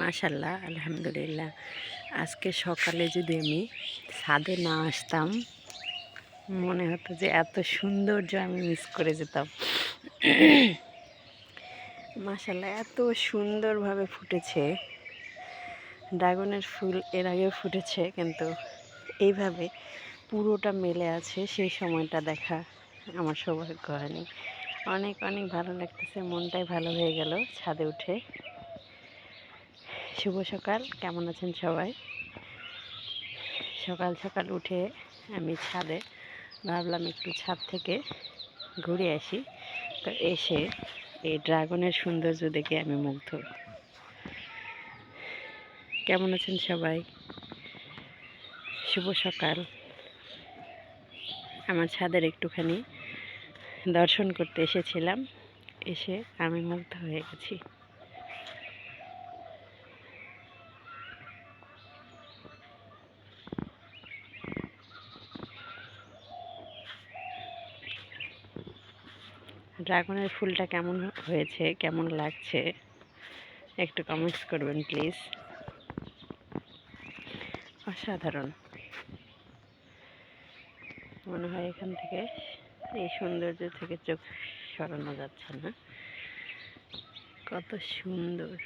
মাশাল্লাহ, আলহামদুলিল্লাহ। আজকে সকালে যদি আমি ছাদে না আসতাম, মনে হতো যে এত সৌন্দর্য আমি মিস করে যেতাম। মাশাল্লাহ, এত সুন্দরভাবে ফুটেছে। ড্রাগনের ফুল এর আগেও ফুটেছে, কিন্তু এইভাবে পুরোটা মেলে আছে, সেই সময়টা দেখা আমার সৌভাগ্য হয়নি। অনেক অনেক ভালো লাগতেছে, মনটাই ভালো হয়ে গেল ছাদে উঠে। শুভ সকাল। কেমন আছেন সবাই? সকাল সকাল উঠে আমি ছাদে ভাবলাম একটু ছাদ থেকে ঘুরে আসি। তো এসে এই ড্রাগনের সৌন্দর্য দেখে আমি মুগ্ধ। কেমন আছেন সবাই? শুভ সকাল। আমার ছাদের একটুখানি দর্শন করতে এসেছিলাম। এসে আমি মুগ্ধ হয়ে গেছি। ড্রাগনের ফুলটা কেমন হয়েছে, কেমন লাগছে? একটু কমেন্টস করবেন প্লিজ অসাধারণ। মনে হয় এখান থেকে এই সৌন্দর্য থেকে চোখ সরানো যাচ্ছে না। কত সুন্দর।